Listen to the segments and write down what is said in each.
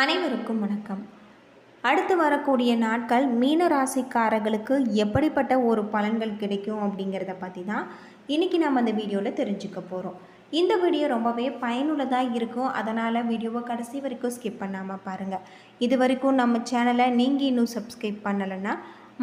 அனைவருக்கும் வணக்கம். அடுத்து வரக்கூடிய நாட்கள் மீன ராசிக்காரர்களுக்கு எப்படிப்பட்ட ஒரு பலன்கள் கிடைக்கும் அப்படிங்கிறத பற்றி தான் இன்றைக்கி நம்ம அந்த வீடியோவில் தெரிஞ்சுக்க போகிறோம் இந்த வீடியோ ரொம்பவே பயனுள்ளதாக இருக்கும். அதனால் வீடியோவை கடைசி வரைக்கும் ஸ்கிப் பண்ணாமல் பாருங்கள் இது வரைக்கும் நம்ம சேனலை நீங்கள் இன்னும் சப்ஸ்கிரைப் பண்ணலைன்னா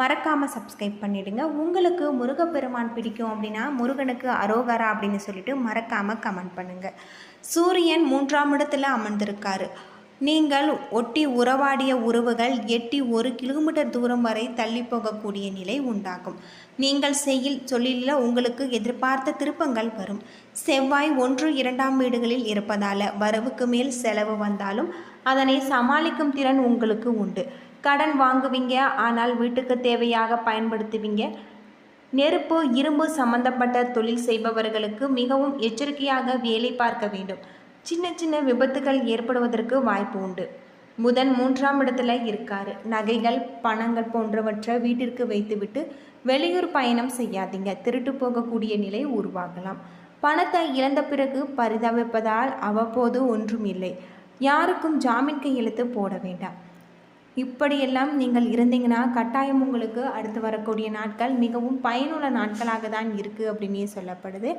மறக்காமல் சப்ஸ்கிரைப் பண்ணிவிடுங்க உங்களுக்கு முருகப்பெருமான் பிடிக்கும் அப்படின்னா முருகனுக்கு அரோகரா அப்படின்னு சொல்லிட்டு மறக்காமல் கமெண்ட் பண்ணுங்கள் சூரியன் மூன்றாம் இடத்துல அமர்ந்திருக்காரு. நீங்கள் ஒட்டி உறவாடிய உறவுகள் எட்டி ஒரு கிலோமீட்டர் தூரம் வரை தள்ளி போகக்கூடிய நிலை உண்டாகும். நீங்கள் செய்யில் சொல்லில உங்களுக்கு எதிர்பார்த்த திருப்பங்கள் வரும். செவ்வாய் ஒன்று இரண்டாம் வீடுகளில் இருப்பதால் வரவுக்கு மேல் செலவு வந்தாலும் அதனை சமாளிக்கும் திறன் உங்களுக்கு உண்டு. கடன் வாங்குவீங்க ஆனால் வீட்டுக்கு தேவையாக பயன்படுத்துவீங்க. நெருப்பு இரும்பு சம்பந்தப்பட்ட தொழில் செய்பவர்களுக்கு மிகவும் எச்சரிக்கையாக வேலை பார்க்க வேண்டும். சின்ன சின்ன விபத்துகள் ஏற்படுவதற்கு வாய்ப்பு உண்டு. புதன் மூன்றாம் இடத்துல இருக்காரு. நகைகள் பணங்கள் போன்றவற்றை வீட்டிற்கு வைத்துவிட்டு வெளியூர் பயணம் செய்யாதீங்க. திருட்டு போகக்கூடிய நிலை உருவாகலாம். பணத்தை இழந்த பிறகு பரிதவிப்பதால் அவ்வப்போது ஒன்றும் இல்லை. யாருக்கும் ஜாமீன் கையெழுத்து போட வேண்டாம். இப்படியெல்லாம் நீங்கள் இருந்தீங்கன்னா கட்டாயம் உங்களுக்கு அடுத்து வரக்கூடிய நாட்கள் மிகவும் பயனுள்ள நாட்களாக தான் இருக்குது அப்படின்னே சொல்லப்படுது.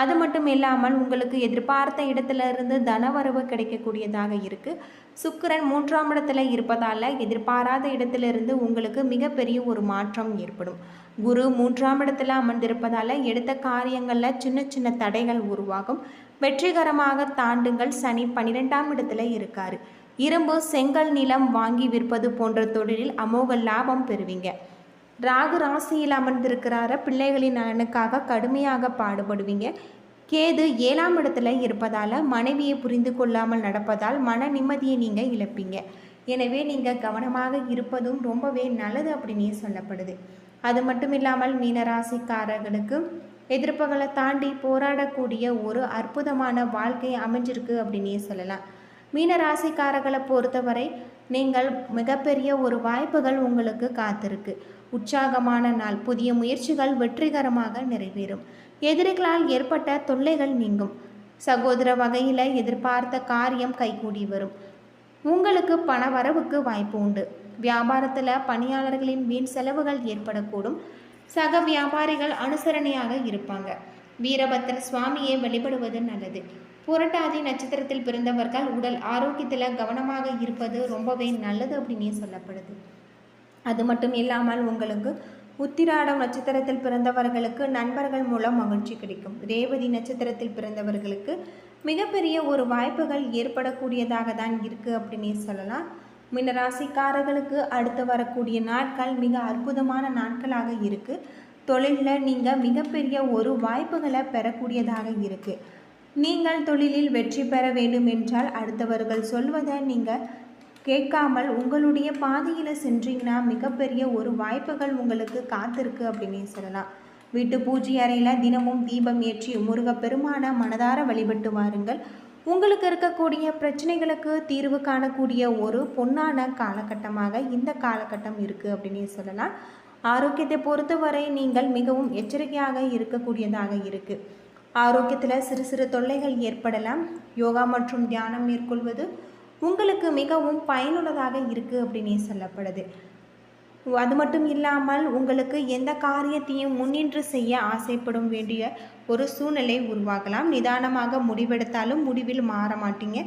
அது மட்டும் இல்லாமல் உங்களுக்கு எதிர்பார்த்த இடத்துல இருந்து தனவரவு கிடைக்கக்கூடியதாக இருக்குது சுக்கரன் மூன்றாம் இடத்துல இருப்பதால் எதிர்பாராத இடத்திலிருந்து உங்களுக்கு மிகப்பெரிய ஒரு மாற்றம் ஏற்படும். குரு மூன்றாம் இடத்துல அமர்ந்திருப்பதால் எடுத்த காரியங்களில் சின்ன சின்ன தடைகள் உருவாகும். வெற்றிகரமாக தாண்டுங்கள். சனி பன்னிரெண்டாம் இடத்துல இருக்காரு. இரும்பு செங்கல் நிலம் வாங்கி விற்பது போன்ற தொழிலில் அமோக லாபம் பெறுவீங்க. ராகு ராசியில் அமர்ந்திருக்கிறார பிள்ளைகளின் நலனுக்காக கடுமையாக பாடுபடுவீங்க. கேது ஏழாம் இடத்துல இருப்பதால் மனைவியை புரிந்து கொள்ளாமல் நடப்பதால் மன நிம்மதியை நீங்கள் இழப்பீங்க. எனவே நீங்கள் கவனமாக இருப்பதும் ரொம்பவே நல்லது அப்படின்னே சொல்லப்படுது. அது மட்டும் இல்லாமல் மீனராசிக்காரர்களுக்கு எதிர்ப்புகளை தாண்டி போராடக்கூடிய ஒரு அற்புதமான வாழ்க்கை அமைஞ்சிருக்கு அப்படின்னே சொல்லலாம். மீன ராசிக்காரர்களை பொறுத்தவரை நீங்கள் மிகப்பெரிய ஒரு வாய்ப்புகள் உங்களுக்கு காத்திருக்கு. உற்சாகமான நாள் புதிய முயற்சிகள் வெற்றிகரமாக நிறைவேறும். எதிரிகளால் ஏற்பட்ட தொல்லைகள் நீங்கும். சகோதர வகையில் எதிர்பார்த்த காரியம் கைகூடி வரும். உங்களுக்கு பண வரவுக்கு வாய்ப்பு உண்டு. வியாபாரத்தில் பணியாளர்களின் வீண் செலவுகள் ஏற்படக்கூடும். சக வியாபாரிகள் அனுசரணையாக இருப்பாங்க. வீரபத்திர சுவாமியை வழிபடுவது நல்லது. புரட்டாதி நட்சத்திரத்தில் பிறந்தவர்கள் உடல் ஆரோக்கியத்தில் கவனமாக இருப்பது ரொம்பவே நல்லது அப்படின்னே சொல்லப்படுது. அது மட்டும் இல்லாமல் உங்களுக்கு உத்திராடம் நட்சத்திரத்தில் பிறந்தவர்களுக்கு நண்பர்கள் மூலம் மகிழ்ச்சி கிடைக்கும். ரேவதி நட்சத்திரத்தில் பிறந்தவர்களுக்கு மிகப்பெரிய ஒரு வாய்ப்புகள் ஏற்படக்கூடியதாக தான் இருக்குது அப்படின்னே சொல்லலாம். மின்னராசிக்காரர்களுக்கு அடுத்து வரக்கூடிய நாட்கள் மிக அற்புதமான நாட்களாக இருக்குது தொழிலில் நீங்கள் மிகப்பெரிய ஒரு வாய்ப்புகளை பெறக்கூடியதாக இருக்குது நீங்கள் தொழிலில் வெற்றி பெற வேண்டும் என்றால் அடுத்தவர்கள் சொல்வதை நீங்கள் கேட்காமல் உங்களுடைய பாதையில் சென்றீங்கன்னா மிகப்பெரிய ஒரு வாய்ப்புகள் உங்களுக்கு காத்திருக்கு அப்படின்னு சொல்லலாம். வீட்டு பூஜை அறையில் தினமும் தீபம் ஏற்றி முருகப்பெருமான மனதார வழிபட்டு வாருங்கள். உங்களுக்கு இருக்கக்கூடிய பிரச்சனைகளுக்கு தீர்வு காணக்கூடிய ஒரு பொன்னான காலகட்டமாக இந்த காலகட்டம் இருக்குது அப்படின்னு சொல்லலாம். ஆரோக்கியத்தை பொறுத்தவரை நீங்கள் மிகவும் எச்சரிக்கையாக இருக்கக்கூடியதாக இருக்குது ஆரோக்கியத்தில் சிறு சிறு தொல்லைகள் ஏற்படலாம். யோகா மற்றும் தியானம் மேற்கொள்வது உங்களுக்கு மிகவும் பயனுள்ளதாக இருக்குது அப்படின்னே சொல்லப்படுது. அது மட்டும் இல்லாமல் உங்களுக்கு எந்த காரியத்தையும் முன்னின்று செய்ய ஆசைப்படும் வேண்டிய ஒரு சூழ்நிலை உருவாகலாம். நிதானமாக முடிவெடுத்தாலும் முடிவில் மாற மாட்டீங்க.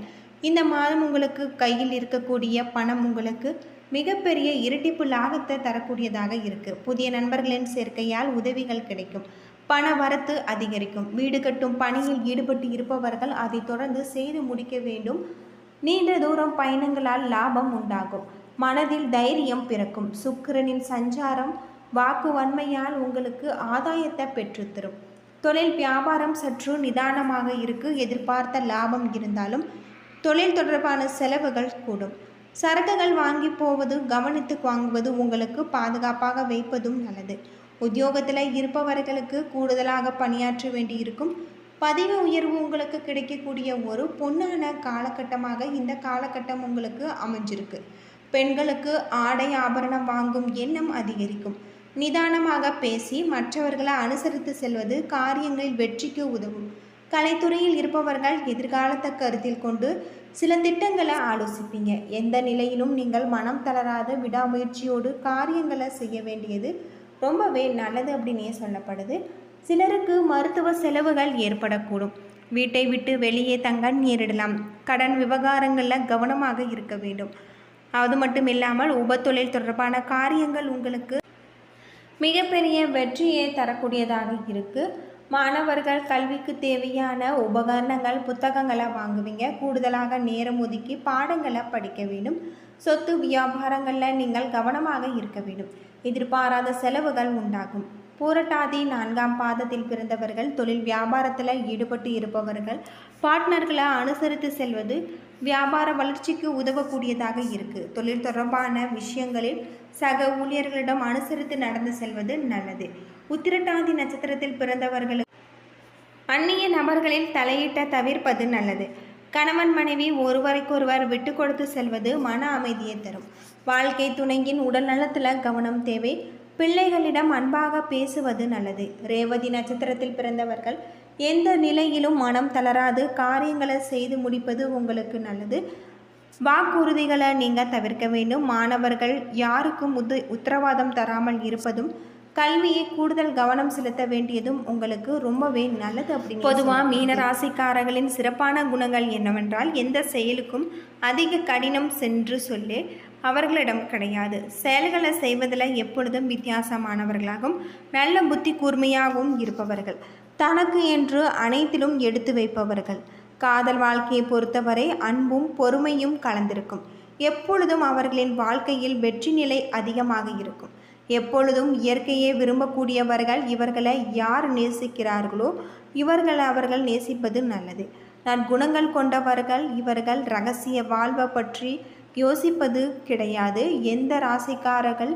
இந்த மாதம் உங்களுக்கு கையில் இருக்கக்கூடிய பணம் உங்களுக்கு மிகப்பெரிய இரட்டிப்பு லாபத்தை தரக்கூடியதாக இருக்குது புதிய நண்பர்களின் சேர்க்கையால் உதவிகள் கிடைக்கும். பண வரத்து அதிகரிக்கும். வீடு கட்டும் பணியில் ஈடுபட்டு இருப்பவர்கள் அதை தொடர்ந்து செய்து முடிக்க வேண்டும். நீண்ட தூரம் பயணங்களால் லாபம் உண்டாகும். மனதில் தைரியம் பிறக்கும். சுக்கிரனின் சஞ்சாரம் வாக்கு வன்மையால் உங்களுக்கு ஆதாயத்தை பெற்றுத்தரும் தொழில் வியாபாரம் சற்று நிதானமாக இருக்கு. எதிர்பார்த்த லாபம் இருந்தாலும் தொழில் தொடர்பான செலவுகள் கூடும். சரக்குகள் வாங்கி போவது கவனித்து வாங்குவது உங்களுக்கு பாதுகாப்பாக வைப்பதும் நல்லது. உத்தியோகத்தில் இருப்பவர்களுக்கு கூடுதலாக பணியாற்ற வேண்டியிருக்கும். பதிவு உயர்வு உங்களுக்கு கிடைக்கக்கூடிய ஒரு பொன்னான காலகட்டமாக இந்த காலகட்டம் உங்களுக்கு அமைஞ்சிருக்கு. பெண்களுக்கு ஆடை ஆபரணம் வாங்கும் எண்ணம் அதிகரிக்கும். நிதானமாக பேசி மற்றவர்களை அனுசரித்து செல்வது காரியங்களில் வெற்றிக்கு உதவும். கலைத்துறையில் இருப்பவர்கள் எதிர்காலத்தை கருத்தில் கொண்டு சில திட்டங்களை ஆலோசிப்பீங்க. எந்த நிலையிலும் நீங்கள் மனம் தளராத விடாமுயற்சியோடு காரியங்களை செய்ய வேண்டியது ரொம்பவே நல்லது அப்படின்னே சொல்லப்படுது. சிலருக்கு மருத்துவ செலவுகள் ஏற்படக்கூடும். வீட்டை விட்டு வெளியே தங்க நேரிடலாம். கடன் விவகாரங்களில் கவனமாக இருக்க வேண்டும். அது மட்டும் இல்லாமல் உபத்தொழில் தொடர்பான காரியங்கள் உங்களுக்கு மிகப்பெரிய வெற்றியை தரக்கூடியதாக இருக்குது மாணவர்கள் கல்விக்கு தேவையான உபகரணங்கள் புத்தகங்களை வாங்குவீங்க. கூடுதலாக நேரம் ஒதுக்கி பாடங்களை படிக்க வேண்டும். சொத்து வியாபாரங்களில் நீங்கள் கவனமாக இருக்க வேண்டும். எதிர்பாராத செலவுகள் உண்டாகும். பூரட்டாதி நான்காம் பாதத்தில் பிறந்தவர்கள் தொழில் வியாபாரத்தில் ஈடுபட்டு இருப்பவர்கள் பார்ட்னர்களை அனுசரித்து செல்வது வியாபார வளர்ச்சிக்கு உதவக்கூடியதாக இருக்குது தொழில் தொடர்பான விஷயங்களில் சக ஊழியர்களிடம் அனுசரித்து நடந்து செல்வது நல்லது. உத்திரட்டாதி நட்சத்திரத்தில் பிறந்தவர்களுக்கு அந்நிய நபர்களில் தலையிட்ட தவிர்ப்பது நல்லது. கணவன் மனைவி ஒருவருக்கொருவர் விட்டு கொடுத்து செல்வது மன அமைதியை தரும். வாழ்க்கை துணையின் உடல் நலத்தில் கவனம் தேவை. பிள்ளைகளிடம் அன்பாக பேசுவது நல்லது. ரேவதி நட்சத்திரத்தில் பிறந்தவர்கள் எந்த நிலையிலும் மனம் தளராது. காரியங்களை செய்து முடிப்பது உங்களுக்கு நல்லது. வாக்குறுதிகளை நீங்கள் தவிர்க்க வேண்டும். மாணவர்கள் யாருக்கும் உத்து உத்தரவாதம் தராமல் இருப்பதும் கல்வியை கூடுதல் கவனம் செலுத்த வேண்டியதும் உங்களுக்கு ரொம்பவே நல்லது அப்படின்னு பொதுவாக மீன ராசிக்காரர்களின் சிறப்பான குணங்கள் என்னவென்றால் எந்த செயலுக்கும் அதிக கடினம் சென்று சொல்லி அவர்களிடம் கிடையாது. செயல்களை செய்வதில் எப்பொழுதும் வித்தியாசமானவர்களாகவும் நல்ல புத்தி கூர்மையாகவும் இருப்பவர்கள். தனக்கு என்று அனைத்திலும் எடுத்து வைப்பவர்கள். காதல் வாழ்க்கையை பொறுத்தவரை அன்பும் பொறுமையும் கலந்திருக்கும். எப்பொழுதும் அவர்களின் வாழ்க்கையில் வெற்றி நிலை அதிகமாக இருக்கும். எப்பொழுதும் இயற்கையை விரும்பக்கூடியவர்கள் இவர்களை யார் நேசிக்கிறார்களோ இவர்களை அவர்கள் நேசிப்பது நல்லது. நற்குணங்கள் கொண்டவர்கள் இவர்கள் ரகசிய வாழ்வை பற்றி யோசிப்பது கிடையாது. எந்த ராசிக்காரர்கள்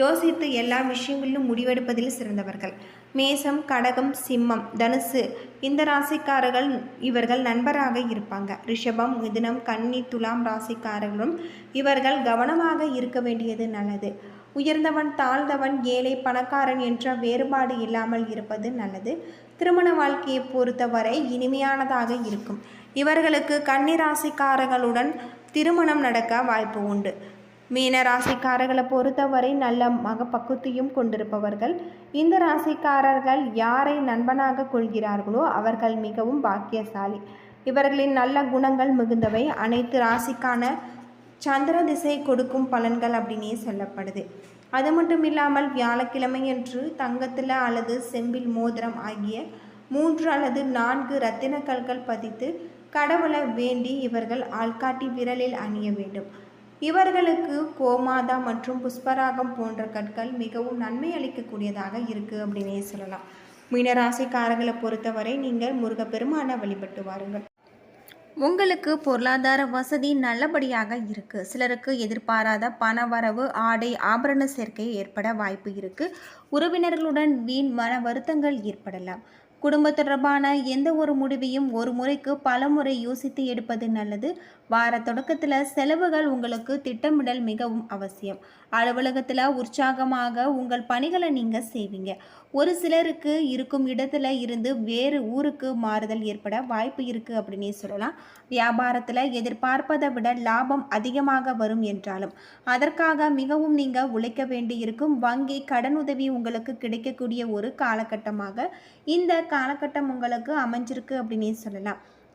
யோசித்து எல்லா விஷயங்களிலும் முடிவெடுப்பதில் சிறந்தவர்கள்? மேசம் கடகம் சிம்மம் தனுசு. இந்த ராசிக்காரர்கள் இவர்கள் நண்பராக இருப்பாங்க. ரிஷபம் மிதுனம் கன்னி துலாம் ராசிக்காரர்களும் இவர்கள் கவனமாக இருக்க வேண்டியது நல்லது. உயர்ந்தவன் தாழ்ந்தவன் ஏழை பணக்காரன் என்ற வேறுபாடு இல்லாமல் இருப்பது நல்லது. திருமண வாழ்க்கையை பொறுத்தவரை இனிமையானதாக இருக்கும். இவர்களுக்கு கன்னி ராசிக்காரர்களுடன் திருமணம் நடக்க வாய்ப்பு உண்டு. மீன ராசிக்காரர்களை பொறுத்தவரை நல்ல மகப்பக்குத்தியும் கொண்டிருப்பவர்கள். இந்த ராசிக்காரர்கள் யாரை நண்பனாக கொள்கிறார்களோ அவர்கள் மிகவும் பாக்கியசாலி. இவர்களின் நல்ல குணங்கள் மிகுந்தவை. அனைத்து ராசிக்கான சந்திர திசை கொடுக்கும் பலன்கள் அப்படின்னே சொல்லப்படுது. அது மட்டும் இல்லாமல் வியாழக்கிழமை என்று தங்கத்தில் அல்லது செம்பில் மோதிரம் ஆகிய மூன்று அல்லது நான்கு ரத்தின கற்கள் பதித்து கடவுளை வேண்டி இவர்கள் ஆள்காட்டி விரலில் அணிய வேண்டும். இவர்களுக்கு கோமாதா மற்றும் புஷ்பராகம் போன்ற கற்கள் மிகவும் நன்மை அளிக்கக்கூடியதாக இருக்குது அப்படின்னே சொல்லலாம். மீனராசிக்காரர்களை பொறுத்தவரை நீங்கள் முருகப்பெருமான வழிபட்டு வாருங்கள். உங்களுக்கு பொருளாதார வசதி நல்லபடியாக இருக்குது சிலருக்கு எதிர்பாராத பண வரவு ஆடை ஆபரண சேர்க்கை ஏற்பட வாய்ப்பு இருக்குது உறவினர்களுடன் வீண் மன வருத்தங்கள் ஏற்படலாம். குடும்ப தொடர்பான எந்த ஒரு முடிவையும் ஒரு முறைக்கு பல முறை யோசித்து எடுப்பது நல்லது. வார தொடக்கத்தில் செலவுகள் உங்களுக்கு திட்டமிடல் மிகவும் அவசியம். அலுவலகத்தில் உற்சாகமாக உங்கள் பணிகளை நீங்கள் செய்வீங்க. ஒரு சிலருக்கு இருக்கும் இடத்துல இருந்து வேறு ஊருக்கு மாறுதல் ஏற்பட வாய்ப்பு இருக்குது அப்படின்னே சொல்லலாம். வியாபாரத்தில் எதிர்பார்ப்பதை விட லாபம் அதிகமாக வரும் என்றாலும் அதற்காக மிகவும் நீங்கள் உழைக்க வேண்டி இருக்கும் வங்கி கடனுதவி உங்களுக்கு கிடைக்கக்கூடிய ஒரு காலகட்டமாக இந்த காலகட்டம் உங்களுக்கு அமைஞ்சிருக்கு அப்படின்னே சொல்லலாம்.